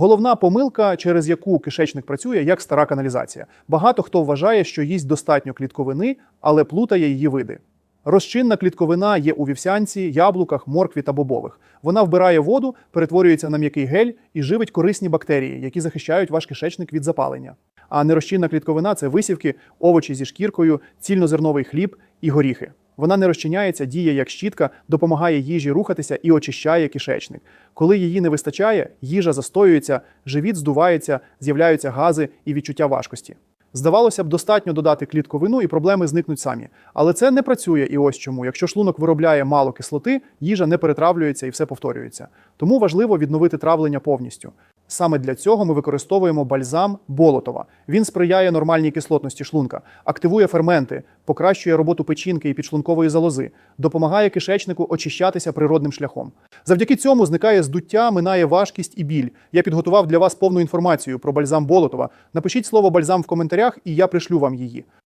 Головна помилка, через яку кишечник працює як стара каналізація. Багато хто вважає, що їсть достатньо клітковини, але плутає її види. Розчинна клітковина є у вівсянці, яблуках, моркві та бобових. Вона вбирає воду, перетворюється на м'який гель і живить корисні бактерії, які захищають ваш кишечник від запалення. А нерозчинна клітковина це висівки, овочі зі шкіркою, цільнозерновий хліб і горіхи. Вона не розчиняється, діє як щітка, допомагає їжі рухатися і очищає кишечник. Коли її не вистачає, їжа застоюється, живіт здувається, з'являються гази і відчуття важкості. Здавалося б, достатньо додати клітковину і проблеми зникнуть самі. Але це не працює і ось чому. Якщо шлунок виробляє мало кислоти, їжа не перетравлюється і все повторюється. Тому важливо відновити травлення повністю. Саме для цього ми використовуємо бальзам Болотова. Він сприяє нормальній кислотності шлунка, активує ферменти, покращує роботу печінки і підшлункової залози, допомагає кишечнику очищатися природним шляхом. Завдяки цьому зникає здуття, минає важкість і біль. Я підготував для вас повну інформацію про бальзам Болотова. Напишіть слово бальзам в коментарях, і я пришлю вам її.